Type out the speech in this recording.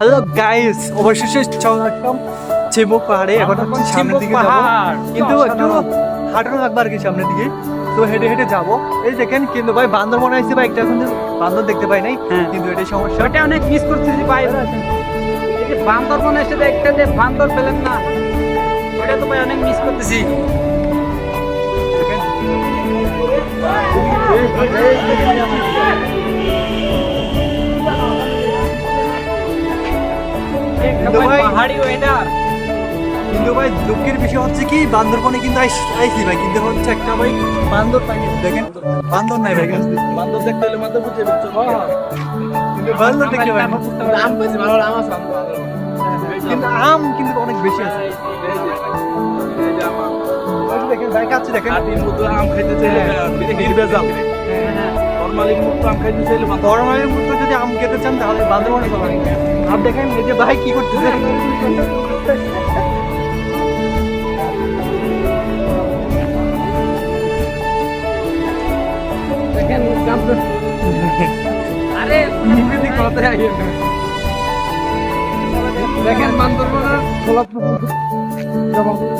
Hello guys অবশেষে চলে আসলাম চিমুক পাহাড়ে। এখন হচ্ছে সামনের দিকে যাব। কিন্তু একটু হাঁটানো লাগবে আর কি সামনের দিকে। তো হেঁটে হেঁটে যাব। এই দেখেন কিন্তু ভাই বান্দর মনে হয়েছে ভাই। একটা কিন্তু বান্দর দেখতে পাই নাই হ্যাঁ। কিন্তু এটাই সমস্যা। ওটা অনেক মিস করতেছি ভাই। এই যে বান্দরবনে এসে দেখতে যে বান্দর পেলেন না ওটা তো ভাই অনেক মিস করতেছি। দেখেন। কিন্তু ভাই- পাহাড়ি ওয়েদার কিন্তু ভাই দুঃখের বিষয় হচ্ছে কি বান্দরবনে কিন্তু আইস- ভাই কিন্তু হচ্ছে একটা ভাই বান্দর পাইনি দেখেন। বান্দর নাই ভাই বান্দর দেখতে হলে মাথা বুঝে বেরোচ্ছে কিন্তু বান্দর দেখতে পাই আম পেয়েছি ভালো আম আছে কিন্তু আম কিন্তু অনেক বেশি আছে। দেখেন ভাই কাছে দেখেন। কাটির মতো আম খাইতে চাইলে নির্বেজাল নর্মালি মুক্ত আম খাইতে চাইলে যদি আম খেতে চান তাহলে বান্দরবনে যাবেন আর দেখেন এই যে ভাই কি করতেছে? দেখেন আরে কথাই দেখেন খোলা পুকুর